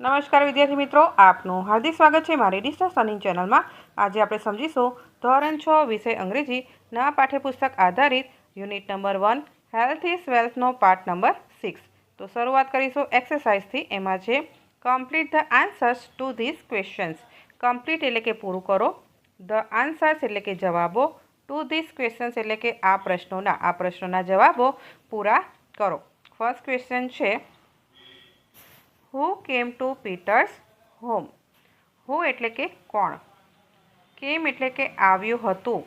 નમસ્કાર વિદ્યાર્થી મિત્રો, આપનું હાર્દિક સ્વાગત છે મારી ડિસ્ટર સનિંગ ચેનલમાં. આજે આપણે સમજીશું ધોરણ છ વિષય અંગ્રેજી ના પાઠ્યપુસ્તક આધારિત unit number one, health is વેલ્થનો part number six તો શરૂઆત કરીશું એક્સરસાઇઝથી એમાં છે complete the answers to this questions complete એટલે કે પૂરું કરો. ધ આન્સર્સ એટલે કે જવાબો. ટુ ધીસ ક્વેશ્ચન્સ એટલે કે આ પ્રશ્નોના આ પ્રશ્નોના જવાબો પૂરા કરો. ફર્સ્ટ ક્વેશ્ચન છે હુ કેમ ટુ પીટર્સ હોમ હુ એટલે કે કોણ? કેમ એટલે કે આવ્યું હતું?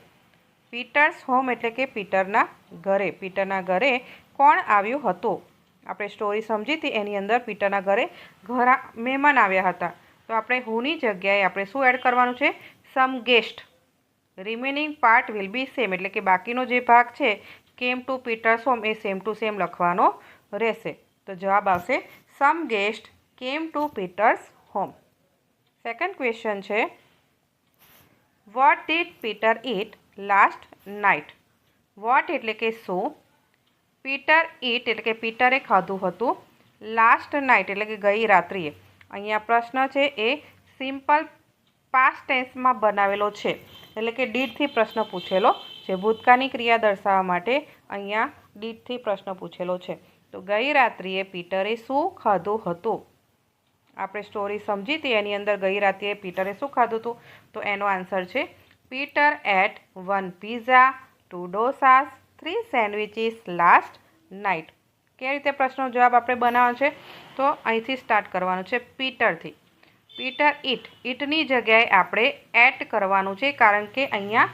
પીટર્સ હોમ એટલે કે પીટરના ઘરે. પીટરના ઘરે કોણ આવ્યું હતું? આપણે સ્ટોરી સમજી હતી, એની અંદર પીટરના ઘરે ઘરા મહેમાન આવ્યા હતા. તો આપણે હુની જગ્યાએ આપણે શું એડ કરવાનું છે? Some guest remaining part will be same એટલે કે બાકીનો જે ભાગ છે કેમ ટુ પીટર્સ હોમ એ સેમ ટુ સેમ લખવાનો રહેશે. તો જવાબ આવશે some guest came to Peter's home? Second question છે what did Peter eat last night what એટલે કે શું? પીટર ઇટ એટલે કે પીટરે ખાધું હતું લાસ્ટ નાઇટ એટલે કે ગઈ રાત્રિએ. અહીંયા પ્રશ્ન છે, એ સિમ્પલ પાસ્ટ ટેન્સમાં બનાવેલો છે. એટલે કે ડીડથી પ્રશ્ન પૂછેલો છે. ભૂતકાળની ક્રિયા દર્શાવવા માટે અહીંયા ડીડથી પ્રશ્ન પૂછેલો છે. તો ગઈ રાત્રિએ પીટરે શું ખાધું હતું? આપણે સ્ટોરી સમજી હતી એની અંદર ગઈ રાતે પીટરે શું ખાધું હતું? તો એનો આન્સર છે, Peter ate one pizza two dosas three sandwiches last night કેવી રીતે પ્રશ્નનો જવાબ આપણે બનાવવાનો છે? તો અહીંથી સ્ટાર્ટ કરવાનું છે પીટરથી. પીટર ઇટ ઇટની જગ્યાએ આપણે એટ કરવાનું છે કારણ કે અહીંયા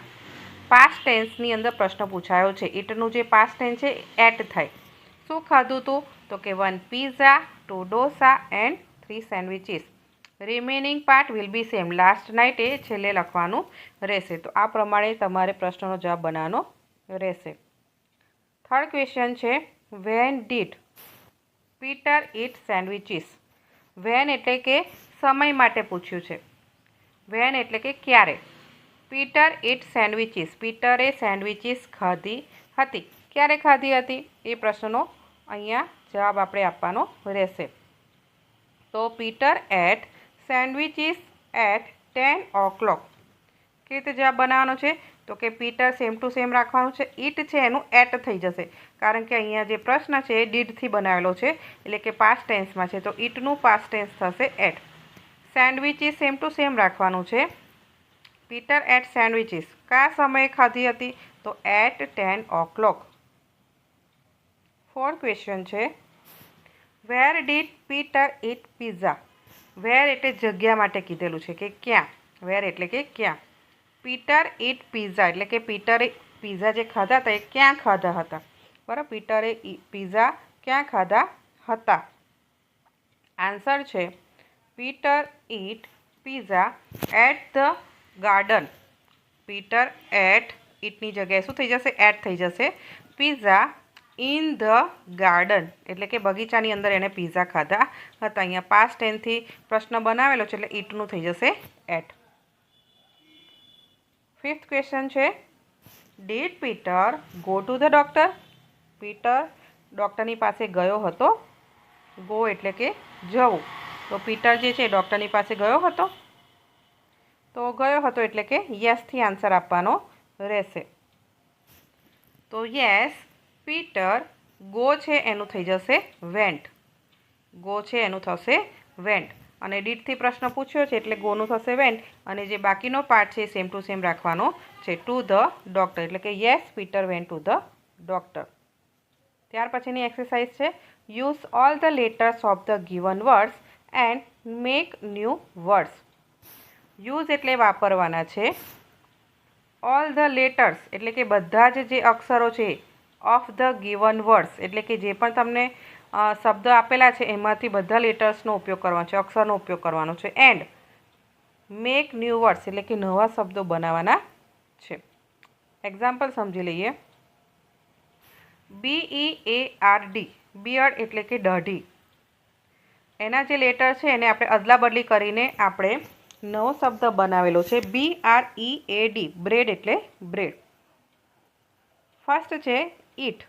પાસ્ટ ટેન્સની અંદર પ્રશ્ન પૂછાયો છે. ઇટનું જે પાસ્ટ ટેન્સ છે એટ થાય. શું ખાધું હતું તો કે one pizza two dosa and three sandwiches remaining part will be same last night એ છેલ્લે લખવાનું રહેશે. તો આ પ્રમાણે તમારે પ્રશ્નનો જવાબ બનાવવાનો રહેશે. થર્ડ ક્વેશ્ચન છે when did Peter eat sandwiches when એટલે કે સમય માટે પૂછ્યું છે. વેન એટલે કે ક્યારે? પીટર ઇટ સેન્ડવિચીસ પીટરે સેન્ડવિચીસ ખાધી હતી. ક્યારે ખાધી હતી? એ પ્રશ્નનો અહીંયા જવાબ આપણે આપવાનો રહેશે. તો Peter ate sandwiches at ten o'clock કેવી રીતે જવાબ બનાવવાનો છે? તો કે પીટર સેમ ટુ સેમ રાખવાનું છે. ઈટ છે એનું એટ થઈ જશે. કારણ કે અહીંયા જે પ્રશ્ન છે એ ડીડથી બનાવેલો છે. એટલે કે પાસ્ટ ટેન્સમાં છે. તો ઈટનું પાસ્ટ ટેન્સ થશે ate. Sandwiches same to same રાખવાનું છે. Peter ate sandwiches. કયા સમયે ખાધી હતી? તો at ten o'clock fourth question છે. Where did Peter eat pizza where એટલે જગ્યા માટે કીધેલું છે કે ક્યાં? વેર એટલે કે ક્યાં? પીટર ઇટ પિઝા એટલે કે પીટરે પિઝા જે ખાધા હતા એ ક્યાં ખાધા હતા? બરાબર? પીટરે પિઝા ક્યાં ખાધા હતા? આન્સર છે Peter eat pizza at the garden Peter ate ઇટની જગ્યાએ શું થઈ જશે? એટ થઈ જશે. Pizza in the garden. એટલે કે બગીચાની અંદર એણે પીઝા ખાધા હતા. અહીંયા પાસ્ટ ટેનથી પ્રશ્ન બનાવેલો છે એટલે ઈટનું થઈ જશે એટ ફિફ્થ ક્વેશ્ચન છે did Peter go to the doctor Peter ડૉક્ટરની પાસે ગયો હતો. ગો એટલે કે જવું. તો પીટર જે છે ડૉક્ટરની પાસે ગયો હતો. તો ગયો હતો એટલે કે યસથી આન્સર આપવાનો રહેશે. તો યસ પીટર, ગો છે એનું થઈ જશે વેન્ટ. ગો છે એનું થશે વેન્ટ. અને ડીડથી પ્રશ્ન પૂછ્યો છે એટલે ગોનું થશે વેન્ટ. અને જે બાકીનો પાર્ટ છે સેમ ટુ સેમ રાખવાનો છે ટુ ધ ડૉક્ટર એટલે કે yes Peter went to the doctor ત્યાર પછીની એક્સરસાઇઝ છે. Use all the letters of the given words and make new words use એટલે વાપરવાના છે. ઓલ ધ લેટર્સ એટલે કે બધા જ જે અક્ષરો છે ઓફ ધ ગિવન વર્ડ્સ, એટલે કે જે પણ તમને શબ્દ આપેલા છે, એમાંથી બધા લેટર્સનો ઉપયોગ કરવાનો છે, અક્ષરનો ઉપયોગ કરવાનો છે. એન્ડ, મેક ન્યૂ વર્ડ્સ, એટલે કે નવા શબ્દો બનાવવાના છે. એક્ઝામ્પલ સમજી લઈએ. B E A R D beard એટલે કે દાઢી. એના જે લેટર છે, એને આપણે અદલા બદલી કરીને આપણે નવો શબ્દ બનાવેલો છે. B R E A D bread એટલે બ્રેડ ફર્સ્ટ છે ઈટ.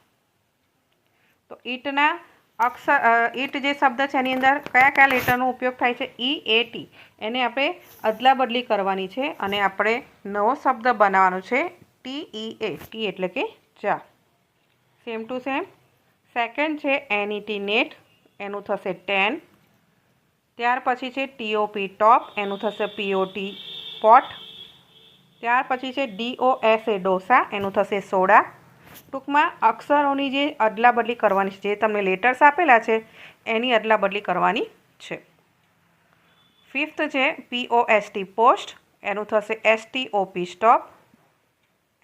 તો ઈટના અક્ષર ઈટ જે શબ્દ છે એની અંદર કયા કયા લેટરનો ઉપયોગ થાય છે? E, A, T. એને આપણે અદલા બદલી કરવાની છે અને આપણે નવો શબ્દ બનાવવાનો છે ટી, ઈ, એ. ટી એટલે કે ચા સેમ ટુ સેમ સેકન્ડ છે એનઈટી નેટ એનું થશે ટેન ત્યાર પછી છે ટીઓપી ટોપ એનું થશે પીઓટી પોટ ત્યાર પછી છે ડીઓએસ એ ડોસા. એનું થશે સોડા. ટૂંકમાં અક્ષરોની જે અદલા બદલી કરવાની છે, જે તમને લેટર્સ આપેલા છે, એની અદલા બદલી કરવાની છે. ફિફ્થ છે પીઓએસટી પોસ્ટ એનું થશે એસટીઓપી સ્ટોપ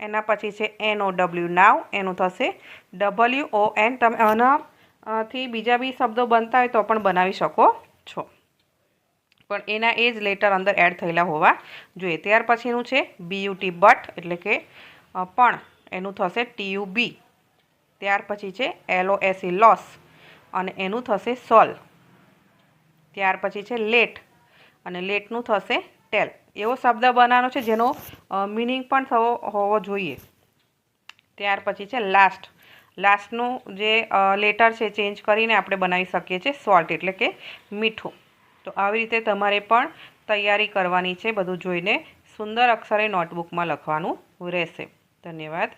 એના પછી છે એનઓ ડબલ્યુ નાવ એનું થશે ડબલ્યુ ઓ એન તમે આના થી બીજા બી શબ્દો બનતા હોય તો પણ બનાવી શકો છો. પણ એના એ જ લેટર અંદર એડ થયેલા હોવા જોઈએ. ત્યાર પછીનું છે બીયુટી બટ એટલે કે પણ. એનું થશે ટીયુ બી ત્યાર પછી છે એલઓએસી લોસ અને એનું થશે સોલ. ત્યાર પછી છે લેટ અને લેટનું થશે ટેલ. એવો શબ્દ બનાવવાનો છે જેનો મિનિંગ પણ થવો, હોવો જોઈએ. ત્યાર પછી છે લાસ્ટ લાસ્ટનું જે લેટર છે ચેન્જ કરીને આપણે બનાવી શકીએ છીએ સોલ્ટ એટલે કે મીઠું. તો આવી રીતે તમારે પણ તૈયારી કરવાની છે, બધું જોઈને. સુંદર અક્ષરે નોટબુકમાં લખવાનું રહેશે. ધન્યવાદ.